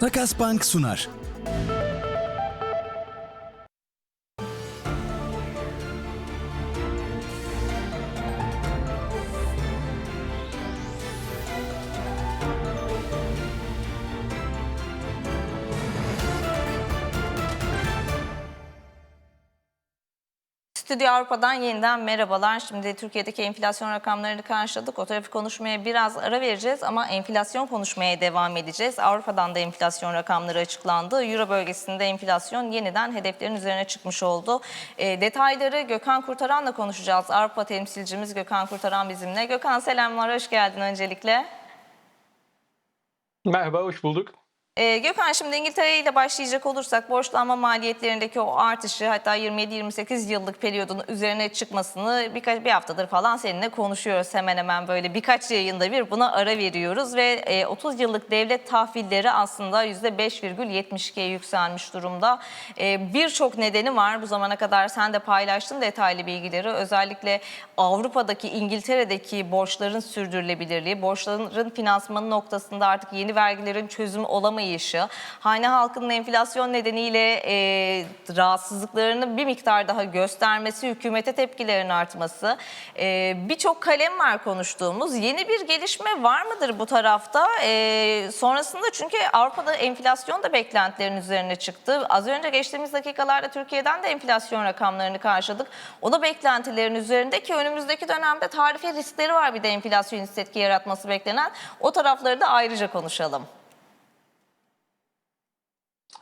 Takas Bank sunar. Stüdyo Avrupa'dan yeniden merhabalar. Şimdi Türkiye'deki enflasyon rakamlarını karşıladık. O tarafı konuşmaya biraz ara vereceğiz ama enflasyon konuşmaya devam edeceğiz. Avrupa'dan da enflasyon rakamları açıklandı. Euro bölgesinde enflasyon yeniden hedeflerin üzerine çıkmış oldu. E, detayları Gökhan Kurtaran'la konuşacağız. Avrupa temsilcimiz Gökhan Kurtaran bizimle. Gökhan selamlar, hoş geldin öncelikle. Merhaba, hoş bulduk. Ee, Gökhan şimdi İngiltere ile başlayacak olursak borçlanma maliyetlerindeki o artışı hatta 27-28 yıllık periyodun üzerine çıkmasını birkaç bir haftadır falan seninle konuşuyoruz. Hemen hemen böyle birkaç yayında bir buna ara veriyoruz ve e, 30 yıllık devlet tahvilleri aslında %5,72'ye yükselmiş durumda. E, Birçok nedeni var. Bu zamana kadar sen de paylaştın detaylı bilgileri. Özellikle Avrupa'daki İngiltere'deki borçların sürdürülebilirliği, borçların finansmanı noktasında artık yeni vergilerin çözümü olamayışı, hane halkının enflasyon nedeniyle e, rahatsızlıklarını bir miktar daha göstermesi, hükümete tepkilerin artması, e, birçok kalem var konuştuğumuz. Yeni bir gelişme var mıdır bu tarafta? E, sonrasında çünkü Avrupa'da enflasyon da beklentilerin üzerine çıktı. Az önce geçtiğimiz dakikalarda Türkiye'den de enflasyon rakamlarını karşıladık. O da beklentilerin üzerinde ki önümüzdeki dönemde tarife riskleri var bir de enflasyonist etki yaratması beklenen. O tarafları da ayrıca konuşalım.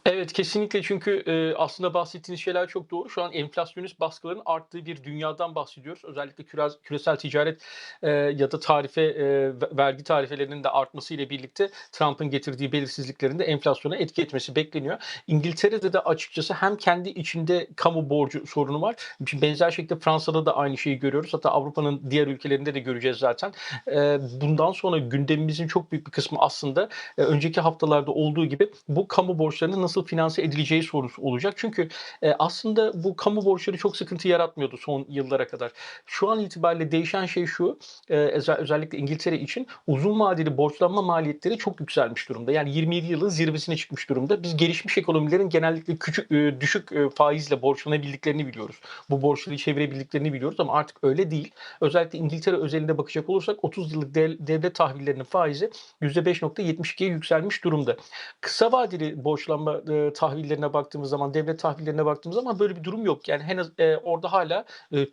Evet kesinlikle çünkü e, aslında bahsettiğiniz şeyler çok doğru. Şu an enflasyonist baskıların arttığı bir dünyadan bahsediyoruz. Özellikle küre- küresel ticaret e, ya da tarife e, ve- vergi tarifelerinin de artmasıyla birlikte Trump'ın getirdiği belirsizliklerin de enflasyona etki etmesi bekleniyor. İngiltere'de de açıkçası hem kendi içinde kamu borcu sorunu var. Benzer şekilde Fransa'da da aynı şeyi görüyoruz. Hatta Avrupa'nın diğer ülkelerinde de göreceğiz zaten. E, bundan sonra gündemimizin çok büyük bir kısmı aslında e, önceki haftalarda olduğu gibi bu kamu borçlarının nasıl finanse edileceği sorusu olacak. Çünkü e, aslında bu kamu borçları çok sıkıntı yaratmıyordu son yıllara kadar. Şu an itibariyle değişen şey şu, e, özel- özellikle İngiltere için uzun vadeli borçlanma maliyetleri çok yükselmiş durumda. Yani 27 yılın zirvesine çıkmış durumda. Biz gelişmiş ekonomilerin genellikle küçük e, düşük e, faizle borçlanabildiklerini biliyoruz. Bu borçları çevirebildiklerini biliyoruz ama artık öyle değil. Özellikle İngiltere özelinde bakacak olursak 30 yıllık dev- devlet tahvillerinin faizi %5.72'ye yükselmiş durumda. Kısa vadeli borçlanma e, tahvillerine baktığımız zaman, devlet tahvillerine baktığımız zaman böyle bir durum yok. Yani henüz e, orada hala e,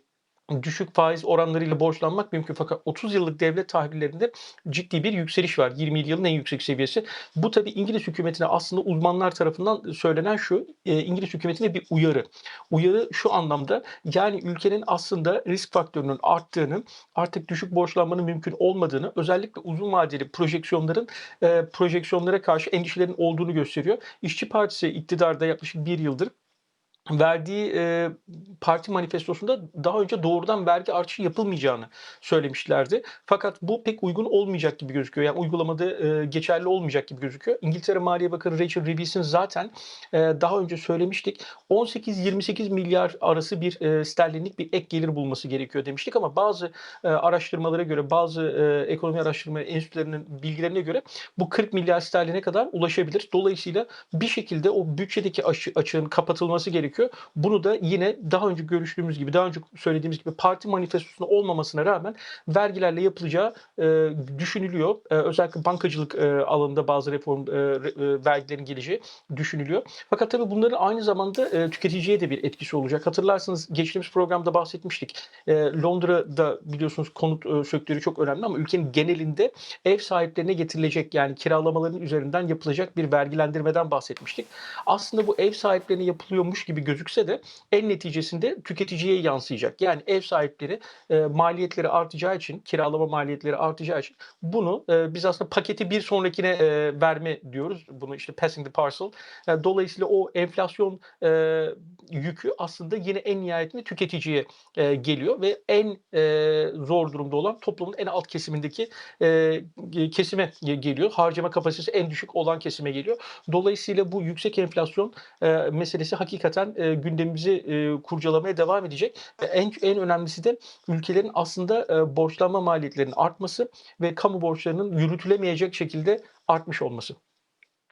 düşük faiz oranlarıyla borçlanmak mümkün fakat 30 yıllık devlet tahvillerinde ciddi bir yükseliş var. 20 yılın en yüksek seviyesi. Bu tabii İngiliz hükümetine aslında uzmanlar tarafından söylenen şu, e, İngiliz hükümetine bir uyarı. Uyarı şu anlamda yani ülkenin aslında risk faktörünün arttığını, artık düşük borçlanmanın mümkün olmadığını, özellikle uzun vadeli projeksiyonların e, projeksiyonlara karşı endişelerin olduğunu gösteriyor. İşçi Partisi iktidarda yaklaşık bir yıldır verdiği e, parti manifestosunda daha önce doğrudan vergi artışı yapılmayacağını söylemişlerdi. Fakat bu pek uygun olmayacak gibi gözüküyor. Yani uygulamada e, geçerli olmayacak gibi gözüküyor. İngiltere Maliye Bakanı Rachel Reeves'in zaten e, daha önce söylemiştik 18-28 milyar arası bir e, sterlinlik bir ek gelir bulması gerekiyor demiştik ama bazı e, araştırmalara göre bazı e, ekonomi araştırma enstitülerinin bilgilerine göre bu 40 milyar sterline kadar ulaşabilir. Dolayısıyla bir şekilde o bütçedeki açı- açığın kapatılması gerekiyor. Bunu da yine daha önce görüştüğümüz gibi, daha önce söylediğimiz gibi parti manifestosunda olmamasına rağmen vergilerle yapılacağı e, düşünülüyor. E, özellikle bankacılık e, alanında bazı reform e, e, vergilerin geleceği düşünülüyor. Fakat tabii bunların aynı zamanda e, tüketiciye de bir etkisi olacak. Hatırlarsınız geçtiğimiz programda bahsetmiştik. E, Londra'da biliyorsunuz konut e, sektörü çok önemli ama ülkenin genelinde ev sahiplerine getirilecek yani kiralamaların üzerinden yapılacak bir vergilendirmeden bahsetmiştik. Aslında bu ev sahiplerine yapılıyormuş gibi gözükse de en neticesinde tüketiciye yansıyacak. Yani ev sahipleri e, maliyetleri artacağı için, kiralama maliyetleri artacağı için bunu e, biz aslında paketi bir sonrakine e, verme diyoruz. Bunu işte passing the parcel. Yani dolayısıyla o enflasyon e, yükü aslında yine en nihayetinde tüketiciye e, geliyor ve en e, zor durumda olan toplumun en alt kesimindeki e, kesime ge- geliyor. Harcama kapasitesi en düşük olan kesime geliyor. Dolayısıyla bu yüksek enflasyon e, meselesi hakikaten e, gündemimizi e, kurcalamaya devam edecek. Ve en en önemlisi de ülkelerin aslında e, borçlanma maliyetlerinin artması ve kamu borçlarının yürütülemeyecek şekilde artmış olması.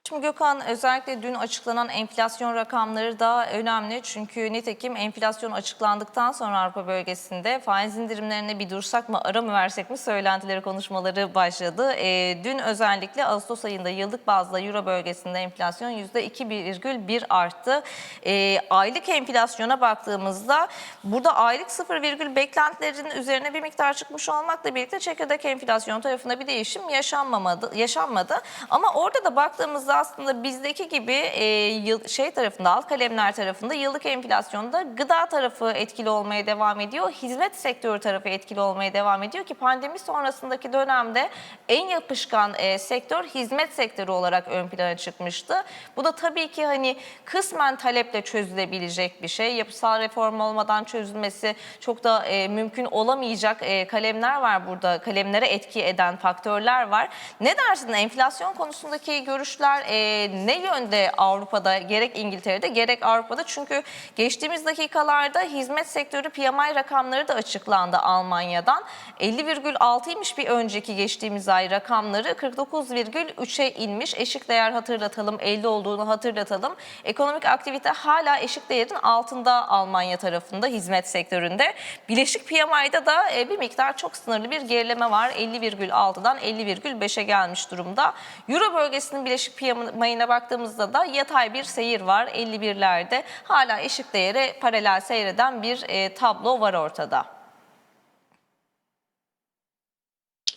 Şimdi Gökhan özellikle dün açıklanan enflasyon rakamları da önemli. Çünkü nitekim enflasyon açıklandıktan sonra Avrupa bölgesinde faiz indirimlerine bir dursak mı ara mı versek mi söylentileri konuşmaları başladı. Ee, dün özellikle Ağustos ayında yıllık bazda Euro bölgesinde enflasyon %2,1 arttı. Ee, aylık enflasyona baktığımızda burada aylık 0, beklentilerin üzerine bir miktar çıkmış olmakla birlikte çekirdek enflasyon tarafında bir değişim yaşanmamadı, yaşanmadı. Ama orada da baktığımızda aslında bizdeki gibi e, şey tarafında alt kalemler tarafında yıllık enflasyonda gıda tarafı etkili olmaya devam ediyor. Hizmet sektörü tarafı etkili olmaya devam ediyor ki pandemi sonrasındaki dönemde en yapışkan e, sektör hizmet sektörü olarak ön plana çıkmıştı. Bu da tabii ki hani kısmen taleple çözülebilecek bir şey. Yapısal reform olmadan çözülmesi çok da e, mümkün olamayacak e, kalemler var burada. Kalemlere etki eden faktörler var. Ne dersin enflasyon konusundaki görüşler e, ne yönde Avrupa'da gerek İngiltere'de gerek Avrupa'da? Çünkü geçtiğimiz dakikalarda hizmet sektörü PMI rakamları da açıklandı Almanya'dan. 50,6'ymış bir önceki geçtiğimiz ay rakamları 49,3'e inmiş. Eşik değer hatırlatalım 50 olduğunu hatırlatalım. Ekonomik aktivite hala eşik değerin altında Almanya tarafında hizmet sektöründe. Bileşik PMI'da da e, bir miktar çok sınırlı bir gerileme var. 50,6'dan 50,5'e gelmiş durumda. Euro bölgesinin bileşik PMI'ne baktığımızda da yatay bir seyir var. 51'lerde hala eşik değere paralel seyreden bir e, tablo var ortada.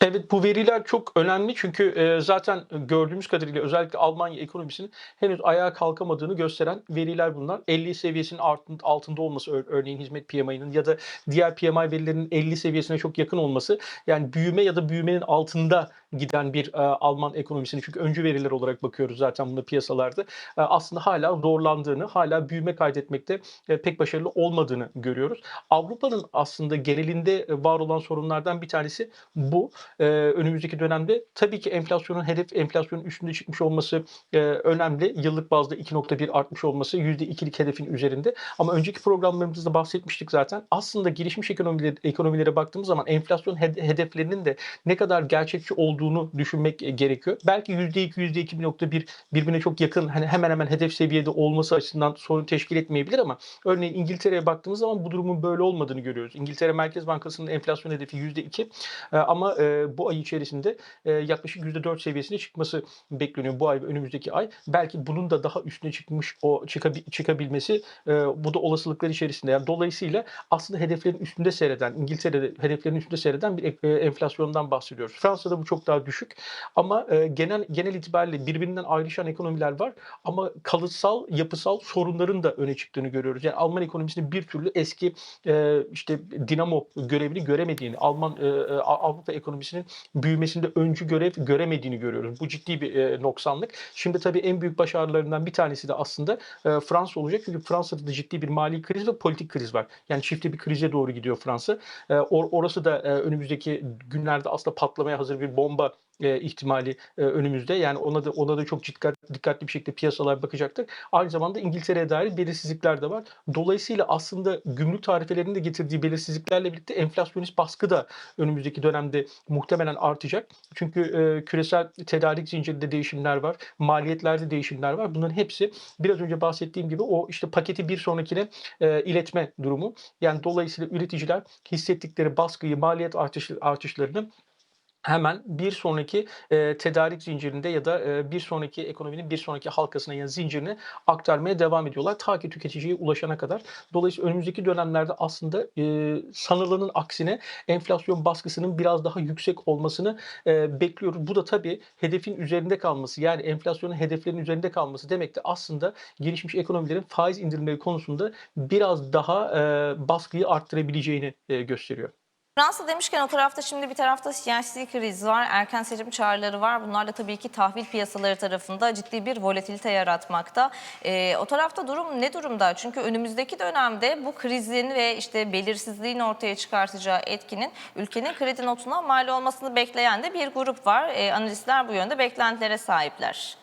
Evet bu veriler çok önemli çünkü e, zaten gördüğümüz kadarıyla özellikle Almanya ekonomisinin henüz ayağa kalkamadığını gösteren veriler bunlar. 50 seviyesinin altın- altında olması ör- örneğin hizmet PMI'nin ya da diğer PMI verilerinin 50 seviyesine çok yakın olması yani büyüme ya da büyümenin altında giden bir e, Alman ekonomisini çünkü öncü veriler olarak bakıyoruz zaten bunda piyasalarda e, aslında hala zorlandığını, hala büyüme kaydetmekte e, pek başarılı olmadığını görüyoruz. Avrupa'nın aslında genelinde e, var olan sorunlardan bir tanesi bu. Ee, önümüzdeki dönemde tabii ki enflasyonun hedef enflasyonun üstünde çıkmış olması e, önemli. Yıllık bazda 2.1 artmış olması %2'lik hedefin üzerinde. Ama önceki programlarımızda bahsetmiştik zaten. Aslında gelişmiş ekonomiler, ekonomilere baktığımız zaman enflasyon hed- hedeflerinin de ne kadar gerçekçi olduğunu düşünmek e, gerekiyor. Belki %2, %2.1 birbirine çok yakın hani hemen hemen hedef seviyede olması açısından sorun teşkil etmeyebilir ama örneğin İngiltere'ye baktığımız zaman bu durumun böyle olmadığını görüyoruz. İngiltere Merkez Bankası'nın enflasyon hedefi %2 e, ama e, bu ay içerisinde yaklaşık %4 seviyesine çıkması bekleniyor bu ay ve önümüzdeki ay. Belki bunun da daha üstüne çıkmış o çıkabi- çıkabilmesi bu da olasılıklar içerisinde. Yani dolayısıyla aslında hedeflerin üstünde seyreden, İngiltere'de hedeflerin üstünde seyreden bir enflasyondan bahsediyoruz. Fransa'da bu çok daha düşük ama e, genel genel itibariyle birbirinden ayrışan ekonomiler var ama kalıtsal, yapısal sorunların da öne çıktığını görüyoruz. Yani Alman ekonomisinin bir türlü eski e, işte dinamo görevini göremediğini, Alman e, e, Avrupa ekonomisinin büyümesinde öncü görev göremediğini görüyoruz. Bu ciddi bir e, noksanlık. Şimdi tabii en büyük başarılarından bir tanesi de aslında e, Fransa olacak. Çünkü Fransa'da da ciddi bir mali kriz ve politik kriz var. Yani çifte bir krize doğru gidiyor Fransa. E, or- orası da e, önümüzdeki günlerde aslında patlamaya hazır bir bomba e, ihtimali e, önümüzde. Yani ona da ona da çok dikkat, dikkatli bir şekilde piyasalar bakacaktır. Aynı zamanda İngiltere'ye dair belirsizlikler de var. Dolayısıyla aslında gümrük tarifelerinin de getirdiği belirsizliklerle birlikte enflasyonist baskı da önümüzdeki dönemde muhtemelen artacak. Çünkü e, küresel tedarik zincirinde değişimler var, maliyetlerde değişimler var. Bunların hepsi biraz önce bahsettiğim gibi o işte paketi bir sonrakine e, iletme durumu. Yani dolayısıyla üreticiler hissettikleri baskıyı, maliyet artış, artışlarını hemen bir sonraki e, tedarik zincirinde ya da e, bir sonraki ekonominin bir sonraki halkasına yani zincirine aktarmaya devam ediyorlar ta ki tüketiciye ulaşana kadar. Dolayısıyla önümüzdeki dönemlerde aslında e, sanılanın aksine enflasyon baskısının biraz daha yüksek olmasını e, bekliyoruz. Bu da tabii hedefin üzerinde kalması yani enflasyonun hedeflerin üzerinde kalması demek de aslında gelişmiş ekonomilerin faiz indirimleri konusunda biraz daha e, baskıyı arttırabileceğini e, gösteriyor. Fransa demişken o tarafta şimdi bir tarafta siyasi kriz var, erken seçim çağrıları var. Bunlar da tabii ki tahvil piyasaları tarafında ciddi bir volatilite yaratmakta. Ee, o tarafta durum ne durumda? Çünkü önümüzdeki dönemde bu krizin ve işte belirsizliğin ortaya çıkartacağı etkinin ülkenin kredi notuna mal olmasını bekleyen de bir grup var. Ee, analistler bu yönde beklentilere sahipler.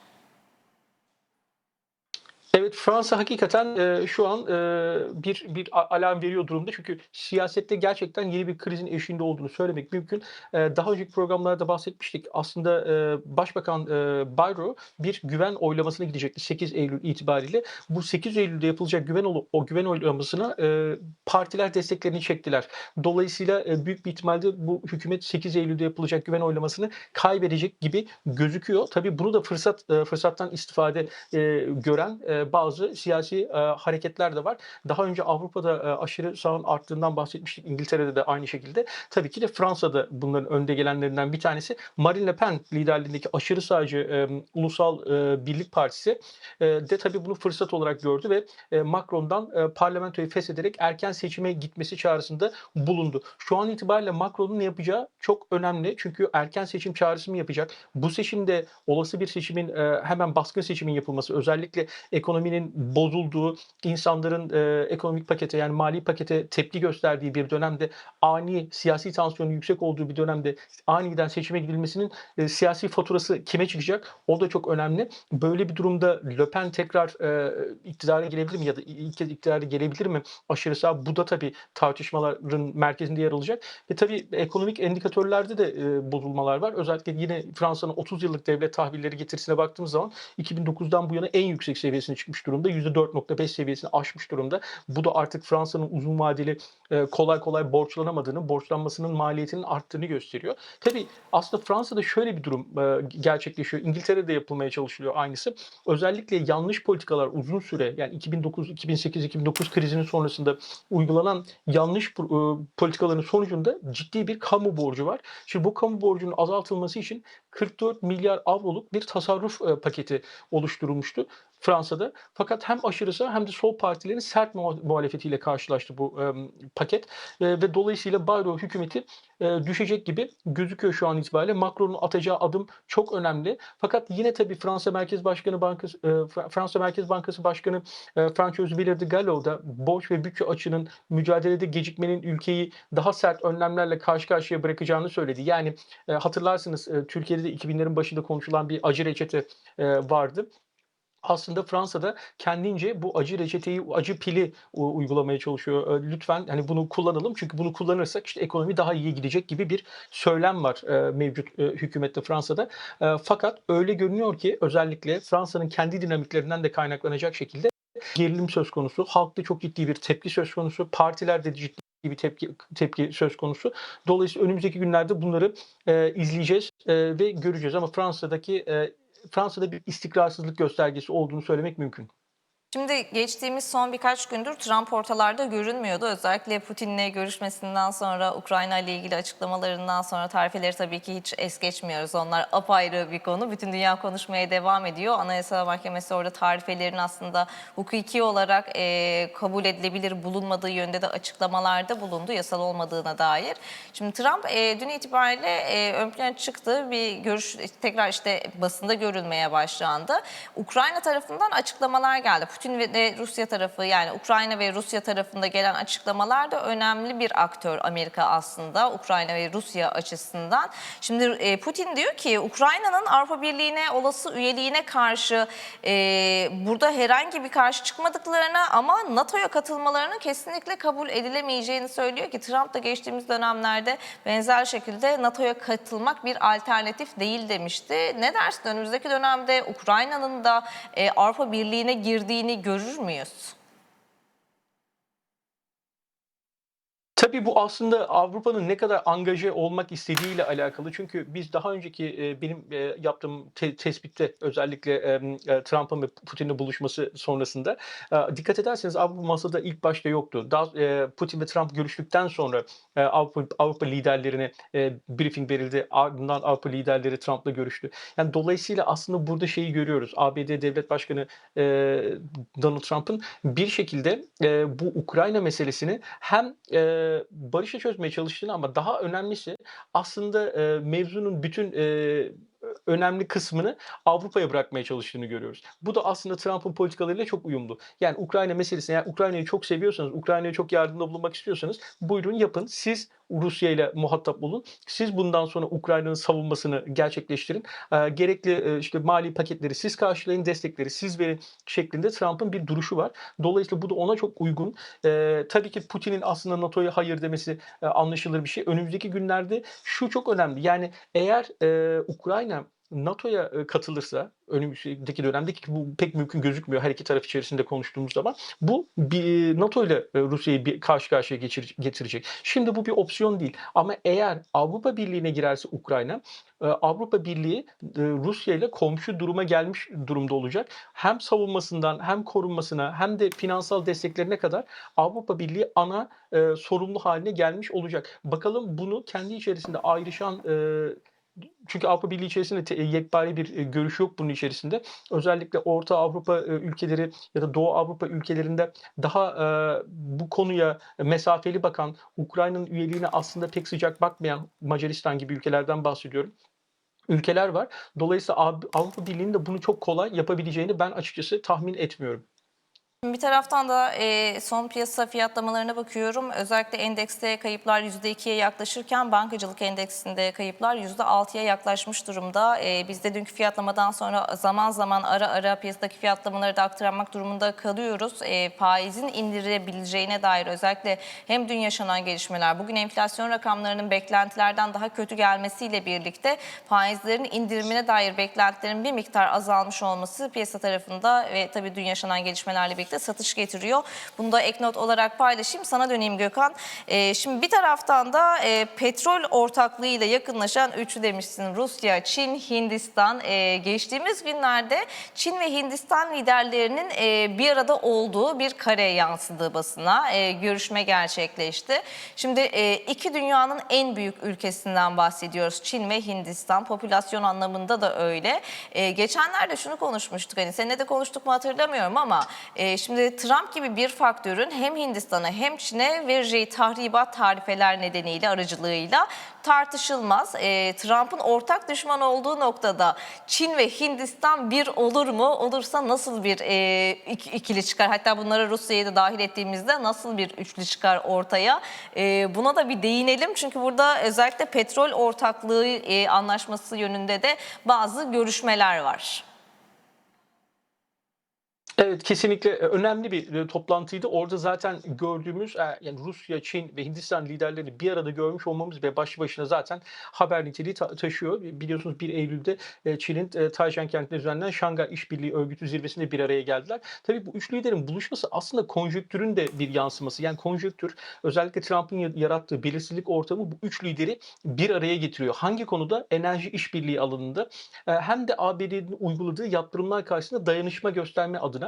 Evet, Fransa hakikaten, eee, şu an, eee, bir bir alarm veriyor durumda. Çünkü siyasette gerçekten yeni bir krizin eşiğinde olduğunu söylemek mümkün. Eee, daha önceki programlarda bahsetmiştik. Aslında, eee, Başbakan, eee, Bayrou bir güven oylamasına gidecekti 8 Eylül itibariyle. Bu 8 Eylül'de yapılacak güven o güven oylamasına, eee, partiler desteklerini çektiler. Dolayısıyla, eee, büyük bir ihtimalle bu hükümet 8 Eylül'de yapılacak güven oylamasını kaybedecek gibi gözüküyor. Tabii bunu da fırsat eee, fırsattan istifade, eee, gören, eee, bazı siyasi, eee, hareketler de var. Daha önce Avrupa'da, eee, aşırı sağın arttığından bahsetmiştik. İngiltere'de de aynı şekilde. Tabii ki de Fransa'da bunların önde gelenlerinden bir tanesi. Marine Le Pen liderliğindeki aşırı sağcı, emm, Ulusal, eee, Birlik Partisi, eee, de tabii bunu fırsat olarak gördü ve, eee, Macron'dan, eee, parlamentoyu feshederek erken seçime gitmesi çağrısında bulundu. Şu an itibariyle Macron'un ne yapacağı çok önemli. Çünkü erken seçim çağrısı mı yapacak? Bu seçimde olası bir seçimin, eee, hemen baskın seçimin yapılması, özellikle ekonominin bozulduğu, insanların, eee, ekonomik pakete yani mali pakete tepki gösterdiği bir dönemde, ani siyasi tansiyonun yüksek olduğu bir dönemde aniden seçime gidilmesinin, eee, siyasi faturası kime çıkacak? O da çok önemli. Böyle bir durumda Le Pen tekrar, eee, iktidara gelebilir mi ya da ilk kez iktidara gelebilir mi aşırı sağ? Bu da tabii tartışmaların merkezinde yer alacak ve tabii ekonomik indikatörlerde de, eee, bozulmalar var. Özellikle yine Fransa'nın 30 yıllık devlet tahvilleri getirisine baktığımız zaman 2009'dan bu yana en yüksek seviyesine çıkmış durumda. %4.5 seviyesini aşmış durumda. Bu da artık Fransa'nın uzun vadeli, eee, kolay kolay borçlanamadığını, borçlanmasının maliyetinin arttığını gösteriyor. Tabii aslında Fransa'da şöyle bir durum, eee, gerçekleşiyor. İngiltere'de yapılmaya çalışılıyor aynısı. Özellikle yanlış politikalar uzun süre yani 2009, 2008, 2009 krizinin sonrasında uygulanan yanlış ııı, politikaların sonucunda ciddi bir kamu borcu var. Şimdi bu kamu borcunun azaltılması için 44 milyar avroluk bir tasarruf, paketi oluşturulmuştu Fransa'da. Fakat hem aşırı sağ hem de sol partilerin sert muha muhalefetiyle karşılaştı bu, emm, paket, eee, ve dolayısıyla Bayrou hükümeti, eee, düşecek gibi gözüküyor şu an itibariyle. Macron'un atacağı adım çok önemli. Fakat yine tabii Fransa Merkez Başkanı Bankası Fra Fransa Merkez Bankası Başkanı, eee, François Villers de Galhau da borç ve bütçe açığının mücadelede gecikmenin ülkeyi daha sert önlemlerle karşı karşıya bırakacağını söyledi. Yani, eee, hatırlarsınız, eee, Türkiye'de de 2000'lerin başında konuşulan bir acı reçete, eee, vardı. Aslında Fransa'da kendince bu acı reçeteyi, acı pili uygulamaya çalışıyor. Lütfen, hani, bunu kullanalım çünkü bunu kullanırsak, işte, ekonomi daha iyiye gidecek gibi bir söylem var, eee, mevcut, eee, hükümette Fransa'da. Eee, fakat öyle görünüyor ki özellikle Fransa'nın kendi dinamiklerinden de kaynaklanacak şekilde gerilim söz konusu. Halkta çok ciddi bir tepki söz konusu. Partilerde de ciddi bir tepki tepki söz konusu. Dolayısıyla önümüzdeki günlerde bunları, eee, izleyeceğiz, eee, ve göreceğiz ama Fransa'daki, eee, Fransa'da bir istikrarsızlık göstergesi olduğunu söylemek mümkün. Şimdi geçtiğimiz son birkaç gündür Trump ortalarda görünmüyordu. Özellikle Putin'le görüşmesinden sonra, Ukrayna ile ilgili açıklamalarından sonra tarifeleri tabii ki hiç es geçmiyoruz. Onlar apayrı bir konu. Bütün dünya konuşmaya devam ediyor. Anayasa Mahkemesi orada tarifelerin aslında hukuki olarak e, kabul edilebilir bulunmadığı yönde de açıklamalarda bulundu. Yasal olmadığına dair. Şimdi Trump e, dün itibariyle e, ön plana çıktı. Bir görüş tekrar işte basında görülmeye başlandı. Ukrayna tarafından açıklamalar geldi. Putin ve Rusya tarafı yani Ukrayna ve Rusya tarafında gelen açıklamalar da önemli bir aktör Amerika aslında Ukrayna ve Rusya açısından. Şimdi e, Putin diyor ki Ukrayna'nın Avrupa Birliği'ne olası üyeliğine karşı e, burada herhangi bir karşı çıkmadıklarını ama NATO'ya katılmalarının kesinlikle kabul edilemeyeceğini söylüyor ki Trump da geçtiğimiz dönemlerde benzer şekilde NATO'ya katılmak bir alternatif değil demişti. Ne dersin önümüzdeki dönemde Ukrayna'nın da e, Avrupa Birliği'ne girdiğini görür müyüz? Tabii bu aslında Avrupa'nın ne kadar angaje olmak istediğiyle alakalı. Çünkü biz daha önceki, eee, benim, eee, yaptığım te tespitte özellikle, eee, Trump'ın ve Putin'le buluşması sonrasında, dikkat ederseniz Avrupa masada ilk başta yoktu. Daha Putin ve Trump görüştükten sonra, Avrupa Avrupa liderlerine, briefing verildi. Ardından Avrupa liderleri Trump'la görüştü. Yani dolayısıyla aslında burada şeyi görüyoruz. ABD Devlet Başkanı, Donald Trump'ın bir şekilde, bu Ukrayna meselesini hem, eee, barışla çözmeye çalıştığını ama daha önemlisi aslında, eee, mevzunun bütün, eee, önemli kısmını Avrupa'ya bırakmaya çalıştığını görüyoruz. Bu da aslında Trump'ın politikalarıyla çok uyumlu. Yani Ukrayna meselesine yani Ukrayna'yı çok seviyorsanız, Ukrayna'ya çok yardımda bulunmak istiyorsanız buyurun yapın. Siz Rusya ile muhatap olun. Siz bundan sonra Ukrayna'nın savunmasını gerçekleştirin. Eee, gerekli eee, işte mali paketleri siz karşılayın, destekleri siz verin şeklinde Trump'ın bir duruşu var. Dolayısıyla bu da ona çok uygun. Eee, tabii ki Putin'in aslında NATO'ya hayır demesi e, anlaşılır bir şey. Önümüzdeki günlerde şu çok önemli. Yani eğer e, Ukrayna NATO'ya katılırsa önümüzdeki dönemdeki ki bu pek mümkün gözükmüyor her iki taraf içerisinde konuştuğumuz zaman bu bir NATO ile Rusya'yı bir karşı karşıya getirecek. Şimdi bu bir opsiyon değil ama eğer Avrupa Birliği'ne girerse Ukrayna Avrupa Birliği Rusya ile komşu duruma gelmiş durumda olacak. Hem savunmasından hem korunmasına hem de finansal desteklerine kadar Avrupa Birliği ana sorumlu haline gelmiş olacak. Bakalım bunu kendi içerisinde ayrışan çünkü Avrupa Birliği içerisinde yekpare bir e, görüş yok bunun içerisinde. Özellikle Orta Avrupa e, ülkeleri ya da Doğu Avrupa ülkelerinde daha e, bu konuya mesafeli bakan, Ukrayna'nın üyeliğine aslında pek sıcak bakmayan Macaristan gibi ülkelerden bahsediyorum. Ülkeler var. Dolayısıyla Av- Avrupa Birliği'nin de bunu çok kolay yapabileceğini ben açıkçası tahmin etmiyorum. Bir taraftan da son piyasa fiyatlamalarına bakıyorum. Özellikle endekste kayıplar %2'ye yaklaşırken bankacılık endeksinde kayıplar %6'ya yaklaşmış durumda. Biz de dünkü fiyatlamadan sonra zaman zaman ara ara piyasadaki fiyatlamaları da aktarmak durumunda kalıyoruz. Faizin indirebileceğine dair özellikle hem dün yaşanan gelişmeler, bugün enflasyon rakamlarının beklentilerden daha kötü gelmesiyle birlikte faizlerin indirimine dair beklentilerin bir miktar azalmış olması piyasa tarafında ve tabii dün yaşanan gelişmelerle birlikte satış getiriyor. Bunu da ek not olarak paylaşayım. Sana döneyim Gökhan. Ee, şimdi bir taraftan da e, petrol ortaklığıyla yakınlaşan üçlü demişsin. Rusya, Çin, Hindistan. Ee, geçtiğimiz günlerde Çin ve Hindistan liderlerinin e, bir arada olduğu bir kare yansıdığı basına. E, görüşme gerçekleşti. Şimdi e, iki dünyanın en büyük ülkesinden bahsediyoruz. Çin ve Hindistan. Popülasyon anlamında da öyle. E, geçenlerde şunu konuşmuştuk. Hani seninle de konuştuk mu hatırlamıyorum ama e, şimdi Trump gibi bir faktörün hem Hindistan'a hem Çin'e vereceği tahribat tarifeler nedeniyle aracılığıyla tartışılmaz. E, Trump'ın ortak düşman olduğu noktada Çin ve Hindistan bir olur mu? Olursa nasıl bir e, ik- ikili çıkar? Hatta bunlara Rusya'yı da dahil ettiğimizde nasıl bir üçlü çıkar ortaya? E, buna da bir değinelim. Çünkü burada özellikle petrol ortaklığı e, anlaşması yönünde de bazı görüşmeler var. Evet kesinlikle e, önemli bir e, toplantıydı. Orada zaten gördüğümüz e, yani Rusya, Çin ve Hindistan liderlerini bir arada görmüş olmamız ve başlı başına zaten haber niteliği ta- taşıyor. Biliyorsunuz 1 Eylül'de Çin'in Taycan kentinde düzenlenen Şangay İşbirliği Örgütü zirvesinde bir araya geldiler. Tabii bu üç liderin buluşması aslında konjonktürün de bir yansıması. Yani konjonktür özellikle Trump'ın ya- yarattığı belirsizlik ortamı bu üç lideri bir araya getiriyor. Hangi konuda? Enerji işbirliği alanında hem de ABD'nin uyguladığı yaptırımlar karşısında dayanışma gösterme adına.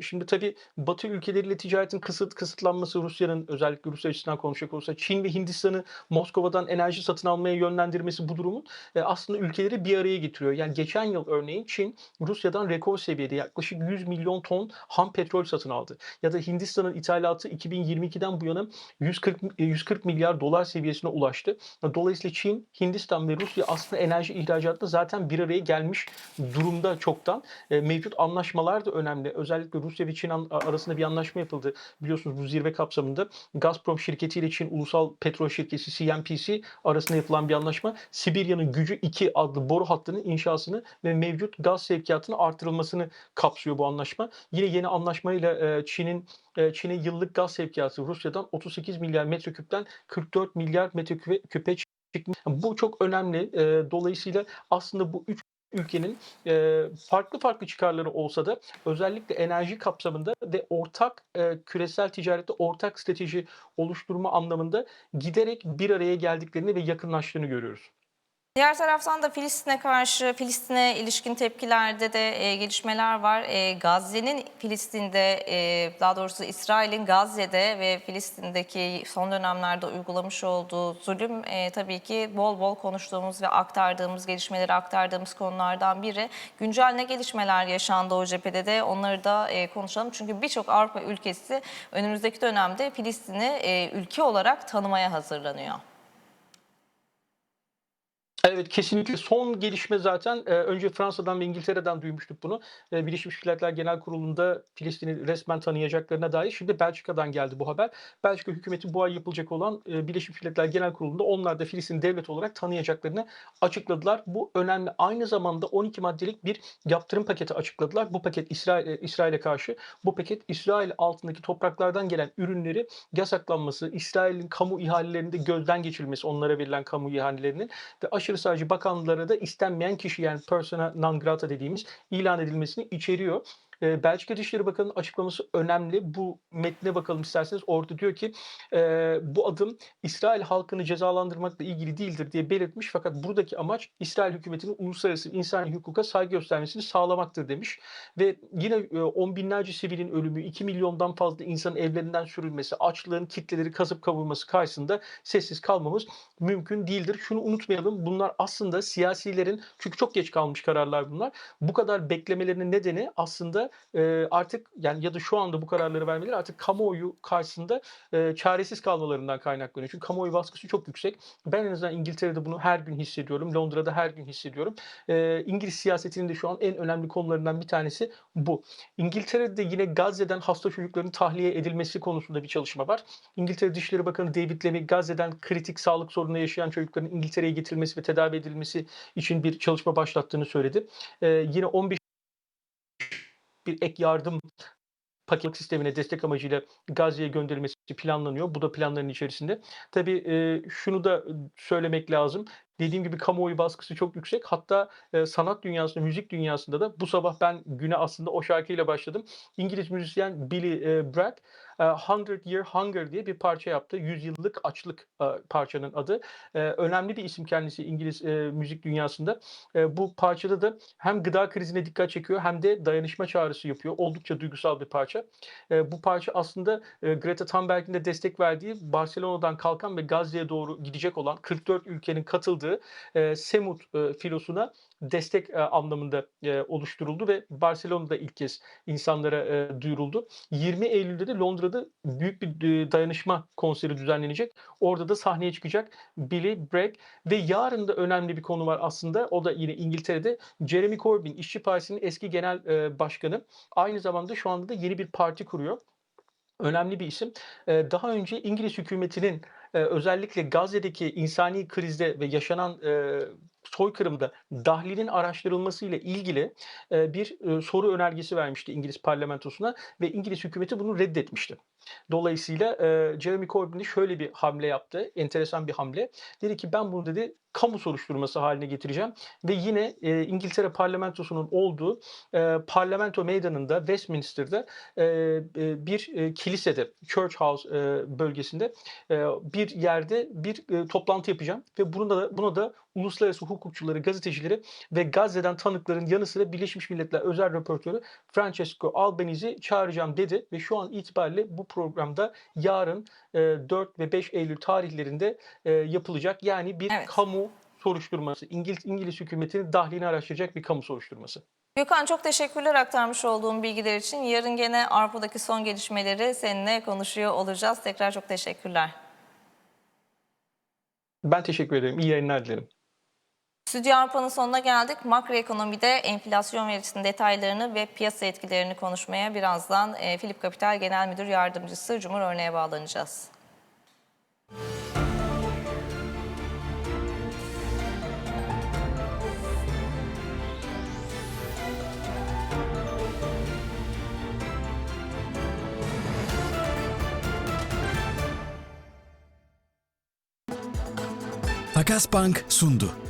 Şimdi tabii Batı ülkeleriyle ticaretin kısıt kısıtlanması Rusya'nın özellikle Rusya açısından konuşacak olursa Çin ve Hindistan'ı Moskova'dan enerji satın almaya yönlendirmesi bu durumun aslında ülkeleri bir araya getiriyor. Yani geçen yıl örneğin Çin Rusya'dan rekor seviyede yaklaşık 100 milyon ton ham petrol satın aldı. Ya da Hindistan'ın ithalatı 2022'den bu yana 140 e, 140 milyar dolar seviyesine ulaştı. Dolayısıyla Çin, Hindistan ve Rusya aslında enerji ihracatında zaten bir araya gelmiş durumda çoktan. Mevcut anlaşmalar da önemli. Özellikle Rusya ve Çin arasında bir anlaşma yapıldı. Biliyorsunuz bu zirve kapsamında Gazprom şirketiyle Çin Ulusal Petrol Şirketi CNPC arasında yapılan bir anlaşma. Sibirya'nın Gücü 2 adlı boru hattının inşasını ve mevcut gaz sevkiyatını artırılmasını kapsıyor bu anlaşma. Yine yeni anlaşmayla e, Çin'in e, Çin'e yıllık gaz sevkiyatı Rusya'dan 38 milyar metreküpten 44 milyar metreküpe küpe çıkmış. Bu çok önemli. E, Dolayısıyla aslında bu üç ülkenin e, farklı farklı çıkarları olsa da özellikle enerji kapsamında ve ortak e, küresel ticarette ortak strateji oluşturma anlamında giderek bir araya geldiklerini ve yakınlaştığını görüyoruz. Diğer taraftan da Filistin'e karşı, Filistin'e ilişkin tepkilerde de e, gelişmeler var. E, Gazze'nin Filistin'de, e, daha doğrusu İsrail'in Gazze'de ve Filistin'deki son dönemlerde uygulamış olduğu zulüm e, tabii ki bol bol konuştuğumuz ve aktardığımız, gelişmeleri aktardığımız konulardan biri. Güncel ne gelişmeler yaşandı o cephede de onları da e, konuşalım. Çünkü birçok Avrupa ülkesi önümüzdeki dönemde Filistin'i e, ülke olarak tanımaya hazırlanıyor. Evet, kesinlikle son gelişme zaten, eee, önce Fransa'dan ve İngiltere'den duymuştuk bunu. Eee, Birleşmiş Milletler Genel Kurulu'nda Filistin'i resmen tanıyacaklarına dair şimdi Belçika'dan geldi bu haber. Belçika hükümeti bu ay yapılacak olan, eee, Birleşmiş Milletler Genel Kurulu'nda onlar da Filistin'i devlet olarak tanıyacaklarını açıkladılar. Bu önemli. Aynı zamanda 12 maddelik bir yaptırım paketi açıkladılar. Bu paket İsrail eee, İsrail'e karşı. Bu paket İsrail altındaki topraklardan gelen ürünleri yasaklanması, İsrail'in kamu ihalelerinde gözden geçirilmesi, onlara verilen kamu ihalelerinin ve aşırı sağcı bakanlara da istenmeyen kişi yani persona non grata dediğimiz ilan edilmesini içeriyor. Eee, Belçika Dışişleri Bakanı'nın açıklaması önemli. Bu metne bakalım isterseniz. Orada diyor ki eee, bu adım İsrail halkını cezalandırmakla ilgili değildir diye belirtmiş. Fakat buradaki amaç İsrail hükümetinin uluslararası insani hukuka saygı göstermesini sağlamaktır demiş. Ve yine eee, on binlerce sivilin ölümü, 2 milyondan fazla insanın evlerinden sürülmesi, açlığın kitleleri kasıp kavurması karşısında sessiz kalmamız mümkün değildir. Şunu unutmayalım. Bunlar aslında siyasilerin çünkü çok geç kalmış kararlar bunlar. Bu kadar beklemelerinin nedeni aslında eee, artık yani ya da şu anda bu kararları vermeleri artık kamuoyu karşısında eee, çaresiz kalmalarından kaynaklanıyor. Çünkü kamuoyu baskısı çok yüksek. Ben en azından İngiltere'de bunu her gün hissediyorum. Londra'da her gün hissediyorum. Eee, İngiliz siyasetinin de şu an en önemli konularından bir tanesi bu. İngiltere'de yine Gazze'den hasta çocukların tahliye edilmesi konusunda bir çalışma var. İngiltere Dışişleri Bakanı David Lammy Gazze'den kritik sağlık sorunu yaşayan çocukların İngiltere'ye getirilmesi ve tedavi edilmesi için bir çalışma başlattığını söyledi. Eee, yine 15 bir ek yardım paket sistemine destek amacıyla Gazze'ye gönderilmesi planlanıyor. Bu da planların içerisinde. Tabii eee, şunu da söylemek lazım. Dediğim gibi kamuoyu baskısı çok yüksek. Hatta eee, sanat dünyasında, müzik dünyasında da bu sabah ben güne aslında o şarkıyla başladım. İngiliz müzisyen Billy eee, Bragg, eee, "Hundred Year Hunger" diye bir parça yaptı. Yüzyıllık açlık eee, parçanın adı. Önemli bir isim kendisi İngiliz müzik dünyasında. Bu parçada da hem gıda krizine dikkat çekiyor hem de dayanışma çağrısı yapıyor. Oldukça duygusal bir parça. Bu parça aslında Greta Thunberg'in de destek verdiği Barcelona'dan kalkan ve Gazze'ye doğru gidecek olan 44 ülkenin katıldığı Semut filosuna destek anlamında oluşturuldu ve Barcelona'da ilk kez insanlara duyuruldu. 20 Eylül'de de Londra'da büyük bir dayanışma konseri düzenlenecek. Orada da sahneye çıkacak Billy Bragg ve yarın da önemli bir konu var aslında. O da yine İngiltere'de. Jeremy Corbyn, İşçi Partisi'nin eski genel başkanı. Aynı zamanda şu anda da yeni bir parti kuruyor. Önemli bir isim. Daha önce İngiliz hükümetinin özellikle Gazze'deki insani krizde ve yaşanan soykırımda dahlinin araştırılmasıyla ilgili bir soru önergesi vermişti İngiliz parlamentosuna ve İngiliz hükümeti bunu reddetmişti. Dolayısıyla eee, Jeremy Corbyn şöyle bir hamle yaptı. Enteresan bir hamle. Dedi ki ben bunu dedi kamu soruşturması haline getireceğim ve yine eee, İngiltere parlamentosunun olduğu eee, parlamento meydanında Westminster'da eee, eee, bir eee, kilisede Church House eee, bölgesinde eee, bir yerde bir eee, toplantı yapacağım ve bunu da buna da uluslararası hukukçuları, gazetecileri ve Gazze'den tanıkların yanı sıra Birleşmiş Milletler özel raportörü Francesco Albanese'i çağıracağım dedi ve şu an itibariyle bu programda yarın eee, 4 ve 5 Eylül tarihlerinde eee, yapılacak. Yani bir Evet. kamu soruşturması, İngiliz, İngiliz hükümetinin dahlini araştıracak bir kamu soruşturması. Gökhan çok teşekkürler aktarmış olduğum bilgiler için. Yarın gene Avrupa'daki son gelişmeleri seninle konuşuyor olacağız. Tekrar çok teşekkürler. Ben teşekkür ederim. İyi yayınlar dilerim. Stüdyo Avrupa'nın sonuna geldik. Makroekonomide enflasyon verisinin detaylarını ve piyasa etkilerini konuşmaya birazdan e, Philip Capital Genel Müdür Yardımcısı Cumhur Örneğe bağlanacağız. Takas Bank sundu.